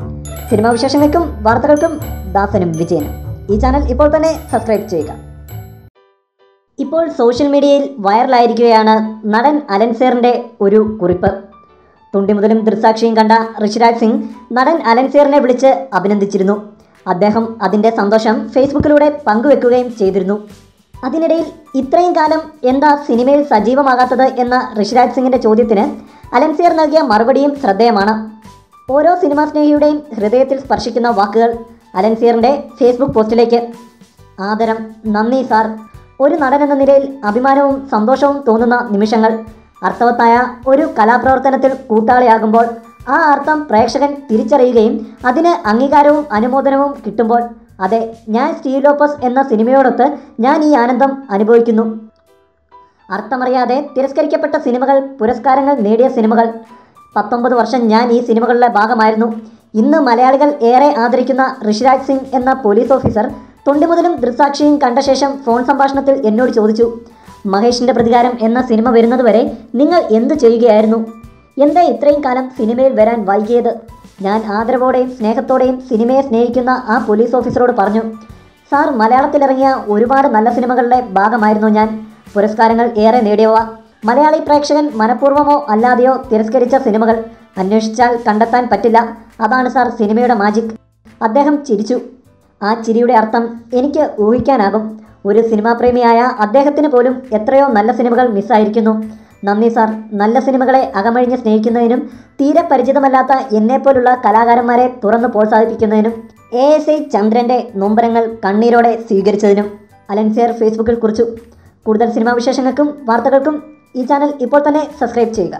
Cinema വിശേഷങ്ങൾക്കും വാർത്തകൾക്കും ദാസനും വിജയനും. ഈ ചാനൽ ഇപ്പോൾ തന്നെ സബ്സ്ക്രൈബ് ചെയ്യുക. ഇപ്പോൾ സോഷ്യൽ മീഡിയയിൽ വൈറലായിരിക്കുകയാണ് നടൻ അലൻ അലൻസേറിന്റെ ഒരു കുറിപ്പ്. തുണ്ടി മുതലും ദൃസാക്ഷിയും കണ്ട ഋഷിരാജ് സിംഗ് നടൻ അലൻ സേറിനെ വിളിച്ച് അഭിനന്ദിച്ചിരുന്നു. അദ്ദേഹം അതിന്റെ സന്തോഷം ഫേസ്ബുക്കിലൂടെ പങ്കുവെക്കുകയും ചെയ്തിരുന്നു. അതിനിടയിൽ ഇത്രയും കാലം എന്താ സിനിമയിൽ സജീവമാകാത്തത് എന്ന ഋഷിരാജ് സിംഗിന്റെ ചോദ്യത്തിന് അലൻസേർ നൽകിയ മറുപടിയും ശ്രദ്ധേയമാണ്. ഓരോ സിനിമാ സ്നേഹിയുടെയും ഹൃദയത്തിൽ സ്പർശിക്കുന്ന വാക്കുകൾ അലൻസിയറിന്റെ ഫേസ്ബുക്ക് പോസ്റ്റിലേക്ക്. ആദരം നന്ദി സാർ. ഒരു നടൻ എന്ന നിലയിൽ അഭിമാനവും സന്തോഷവും തോന്നുന്ന നിമിഷങ്ങൾ. അർത്ഥവത്തായ ഒരു കലാപ്രവർത്തനത്തിൽ കൂട്ടാളിയാകുമ്പോൾ ആ അർത്ഥം പ്രേക്ഷകൻ തിരിച്ചറിയുകയും അതിന് അംഗീകാരവും അനുമോദനവും കിട്ടുമ്പോൾ അതെ ഞാൻ സ്റ്റീവ് ലോപ്പസ് എന്ന സിനിമയോടൊത്ത് ഞാൻ ഈ ആനന്ദം അനുഭവിക്കുന്നു. അർത്ഥമറിയാതെ തിരസ്കരിക്കപ്പെട്ട സിനിമകൾ പുരസ്കാരങ്ങൾ നേടിയ സിനിമകൾ. പത്തൊമ്പത് വർഷം ഞാൻ ഈ സിനിമകളുടെ ഭാഗമായിരുന്നു. ഇന്ന് മലയാളികൾ ഏറെ ആദരിക്കുന്ന ഋഷിരാജ് സിംഗ് എന്ന പോലീസ് ഓഫീസർ തൊണ്ടിമുതലും ദൃക്സാക്ഷിയും കണ്ട ശേഷം ഫോൺ സംഭാഷണത്തിൽ എന്നോട് ചോദിച്ചു മഹേഷിന്റെ പ്രതികാരം എന്ന സിനിമ വരുന്നതുവരെ നിങ്ങൾ എന്തു ചെയ്യുകയായിരുന്നു? എന്താ ഇത്രയും കാലം സിനിമയിൽ വരാൻ വൈകിയത്? ഞാൻ ആദരവോടെയും സ്നേഹത്തോടെയും സിനിമയെ സ്നേഹിക്കുന്ന ആ പോലീസ് ഓഫീസറോട് പറഞ്ഞു സാർ മലയാളത്തിലിറങ്ങിയ ഒരുപാട് നല്ല സിനിമകളുടെ ഭാഗമായിരുന്നു ഞാൻ. പുരസ്കാരങ്ങൾ ഏറെ നേടിയവ. മലയാളി പ്രേക്ഷകൻ മനഃപൂർവമോ അല്ലാതെയോ തിരസ്കരിച്ച സിനിമകൾ അന്വേഷിച്ചാൽ കണ്ടെത്താൻ പറ്റില്ല. അതാണ് സാർ സിനിമയുടെ മാജിക്. അദ്ദേഹം ചിരിച്ചു. ആ ചിരിയുടെ അർത്ഥം എനിക്ക് ഊഹിക്കാനാകും. ഒരു സിനിമാ പ്രേമിയായ അദ്ദേഹത്തിന് പോലും എത്രയോ നല്ല സിനിമകൾ മിസ്സായിരിക്കുന്നു. നന്ദി സാർ. നല്ല സിനിമകളെ അകമഴിഞ്ഞ് സ്നേഹിക്കുന്നതിനും തീരെ പരിചിതമല്ലാത്ത എന്നെപ്പോലുള്ള കലാകാരന്മാരെ തുറന്ന് പ്രോത്സാഹിപ്പിക്കുന്നതിനും എ എസ് ഐ ചന്ദ്രന്റെ നൊമ്പരങ്ങൾ കണ്ണീരോടെ സ്വീകരിച്ചതിനും അലൻസിയർ ഫേസ്ബുക്കിൽ കുറിച്ചു. കൂടുതൽ സിനിമാ വിശേഷങ്ങൾക്കും വാർത്തകൾക്കും ഈ ചാനൽ ഇപ്പോൾ തന്നെ സബ്സ്ക്രൈബ് ചെയ്യുക.